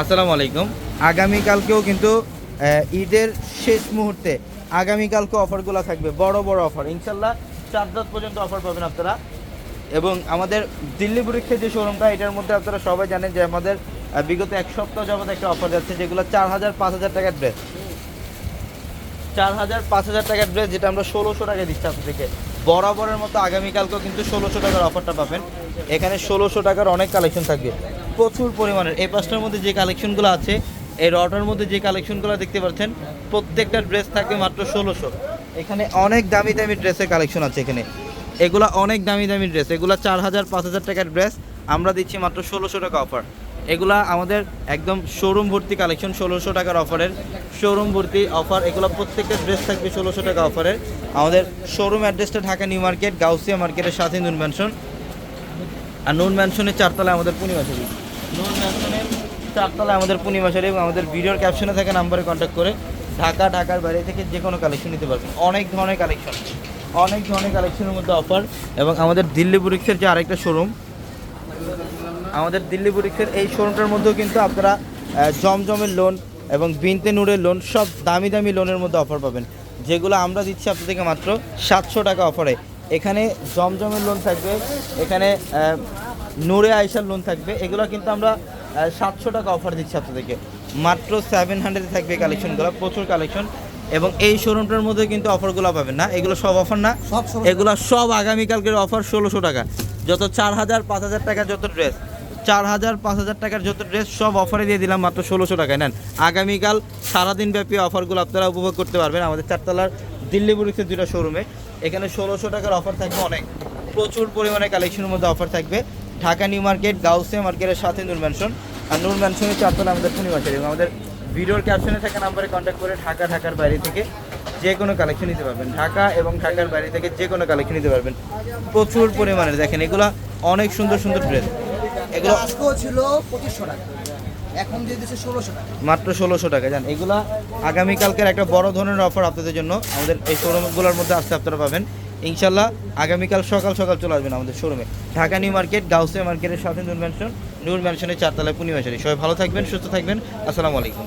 আসসালামু আলাইকুম আগামীকালকেও কিন্তু ঈদের শেষ মুহূর্তে আগামীকালকে অফারগুলো থাকবে, বড় বড় অফার। ইনশাল্লাহ চার দশ পর্যন্ত অফার পাবেন আপনারা। এবং আমাদের দিল্লি পরীক্ষা যে শোরুমটা, এটার মধ্যে আপনারা সবাই জানেন যে আমাদের বিগত এক সপ্তাহ যাবত একটা অফার যাচ্ছে, যেগুলো চার হাজার পাঁচ হাজার টাকার ড্রেস। চার হাজার পাঁচ হাজার টাকার ড্রেস যেটা আমরা ষোলোশো টাকা দিচ্ছি আপনাদেরকে। বরাবরের মতো আগামীকালকেও কিন্তু ষোলোশো টাকার অফারটা পাবেন। এখানে ষোলোশো টাকার অনেক কালেকশন থাকবে। প্রচুর পরিমাণের। এই পাঁচটার মধ্যে যে কালেকশনগুলো আছে, এই রটার মধ্যে যে কালেকশনগুলো দেখতে পাচ্ছেন, প্রত্যেকটা ড্রেস থাকবে মাত্র ষোলোশো। এখানে অনেক দামি দামি ড্রেসের কালেকশন আছে এখানে। এগুলা অনেক দামি দামি ড্রেস এগুলা চার হাজার, পাঁচ হাজার টাকার ড্রেস আমরা দিচ্ছি মাত্র ষোলোশো টাকা অফার এগুলা আমাদের একদম শোরুম ভর্তি কালেকশন ষোলোশো টাকার অফারের শোরুম ভর্তি অফার এগুলো প্রত্যেকটা ড্রেস থাকবে ষোলোশো টাকা অফারের আমাদের শোরুম অ্যাড্রেসটা ঢাকা নিউ মার্কেট, গাউসিয়া মার্কেটের সাথে নুন ম্যানশন আর নুন ম্যানশনের চারতলায় আমাদের পূর্ণিমা ম্যানশনের চারতলায় আমাদের পূর্ণিমা শরীফ, এবং আমাদের ভিডিওর ক্যাপশনে থাকা নাম্বারে কন্ট্যাক্ট করে ঢাকা, ঢাকার বাইরে থেকে যে কোনো কালেকশন নিতে পারবেন। অনেক ধরনের কালেকশন অনেক ধরনের কালেকশনের মধ্যে অফার এবং আমাদের দিল্লি বুরিক্সের যে আরেকটা শোরুম আমাদের দিল্লি বুরিক্সের এই শোরুমটার মধ্যেও কিন্তু আপনারা জমজমের লোন এবং বিনতে নূরের লোন সব দামি দামি লোনের মধ্যে অফার পাবেন। যেগুলো আমরা দিচ্ছি আপনাদেরকে মাত্র সাতশো টাকা অফারে এখানে জমজমের লোন থাকবে। এখানে নূরে আয়সার লোন থাকবে। এগুলো কিন্তু আমরা সাতশো টাকা অফার দিচ্ছি আপনাদেরকে। মাত্র সেভেন হান্ড্রেডে থাকবে কালেকশনগুলো প্রচুর কালেকশন এবং এই শোরুমটার মধ্যে কিন্তু অফারগুলো পাবেন না। এগুলো সব অফার না। এগুলো সব আগামীকালকের অফার ষোলোশো টাকা। যত চার হাজার পাঁচ হাজার টাকার যত ড্রেস চার হাজার পাঁচ হাজার টাকার যত ড্রেস সব অফারে দিয়ে দিলাম মাত্র ষোলোশো টাকায় নেন। আগামীকাল সারাদিন ব্যাপী অফারগুলো আপনারা উপভোগ করতে পারবেন আমাদের চারতলার দিল্লি বুরিক্সের দুটো শোরুমে এখানে ষোলোশো টাকার অফার থাকবে অনেক। প্রচুর পরিমাণে কালেকশনের মধ্যে অফার থাকবে। ঢাকা নিউ মার্কেট গাউসে মার্কেটের সাথে নূর ম্যানশন আর নূর ম্যানশনের চারতলা আমাদের পূর্ণিমাসের এবং আমাদের ভিডিওর ক্যাপশনে থাকা নাম্বারে কন্ট্যাক্ট করে ঢাকা ঢাকার বাইরে থেকে যে কোনো কালেকশন নিতে পারবেন। ঢাকা এবং ঢাকার বাইরে থেকে যে কোনো কালেকশন নিতে পারবেন। প্রচুর পরিমাণে দেখেন এগুলো অনেক সুন্দর সুন্দর ড্রেস এগুলো ছিল পঁচিশশো টাকা। এখন দিয়ে দিচ্ছে ষোলোশো টাকা। মাত্র ষোলোশো টাকা। জান এগুলা আগামীকালকের একটা বড় ধরনের অফার আপনাদের জন্য। আমাদের এই শোরুমগুলোর মধ্যে আসতে আপনারা পাবেন। ইনশাল্লাহ আগামীকাল সকাল সকাল চলে আসবেন আমাদের শোরুমে। ঢাকা নিউ মার্কেট, গাউসে মার্কেটের সাথে নূর ম্যানশন, নূর ম্যানশনের চারতলায় পূর্ণিমাশালী। সবাই ভালো থাকবেন, সুস্থ থাকবেন। আসসালামু আলাইকুম।